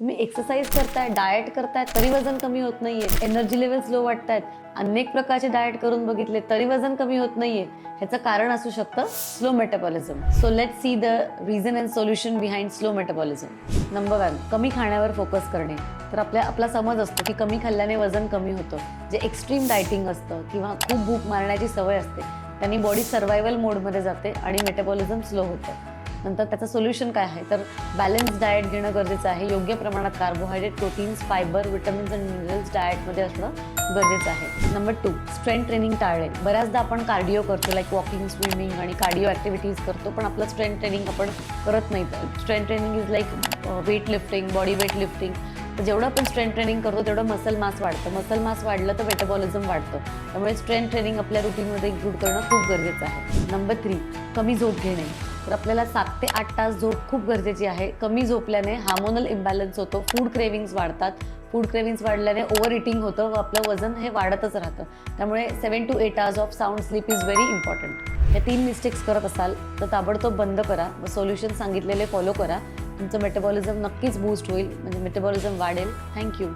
तुम्ही एक्सरसाइज करताय डाएट करताय तरी वजन कमी होत नाहीये. एनर्जी लेवल्स लो वाटतायत. अनेक प्रकारचे डाएट करून बघितले तरी वजन कमी होत नाहीये. ह्याचं कारण असू शकतं slow metabolism so let see the reason and solution behind slow metabolism number one कमी खाण्यावर फोकस करणे. तर आपल्या आपला समज असतो की कमी खाल्ल्याने वजन कमी होतं. जे एक्स्ट्रीम डायटिंग असतं किंवा खूप भूक मारण्याची सवय असते त्यांनी बॉडी सर्वायवल मोडमध्ये जाते आणि मेटाबॉलिझम स्लो होतं. नंतर त्याचं सोल्युशन काय आहे? तर बॅलन्स डाएट घेणं गरजेचं आहे. योग्य प्रमाणात carbohydrate proteins fibre vitamins and minerals डाएटमध्ये असणं गरजेचं आहे. नंबर टू स्ट्रेंथ ट्रेनिंग टाळले बऱ्याचदा आपण कार्डिओ करतो लाईक वॉकिंग स्विमिंग आणि कार्डिओ ॲक्टिव्हिटीज करतो पण आपलं स्ट्रेंथ ट्रेनिंग आपण करत नाही. Strength training is like weight lifting body weight lifting तर जेवढं आपण स्ट्रेंथ ट्रेनिंग करतो तेवढं मसल मास वाढतं. मसल मास वाढलं तर मेटाबॉलिझम वाढतं. त्यामुळे स्ट्रेंथ ट्रेनिंग आपल्या रुटीनमध्ये इन्क्लूड करणं खूप गरजेचं आहे. नंबर थ्री कमी झोप घेणे. तर आपल्याला सात ते आठ तास झोप खूप गरजेची आहे. कमी झोपल्याने हार्मोनल इम्बॅलन्स होतो फूड क्रेविंग्स वाढतात. फूड क्रेविंग्स वाढल्याने ओव्हर इटिंग होतं व आपलं वजन हे वाढतच राहतं. त्यामुळे seven to eight hours of sound sleep is very important हे तीन मिस्टेक्स करत असाल तर ताबडतोब बंद करा व सोल्युशन सांगितलेले फॉलो करा. तुमचं मेटाबॉलिझम नक्कीच बूस्ट होईल म्हणजे मेटाबॉलिझम वाढेल. थँक्यू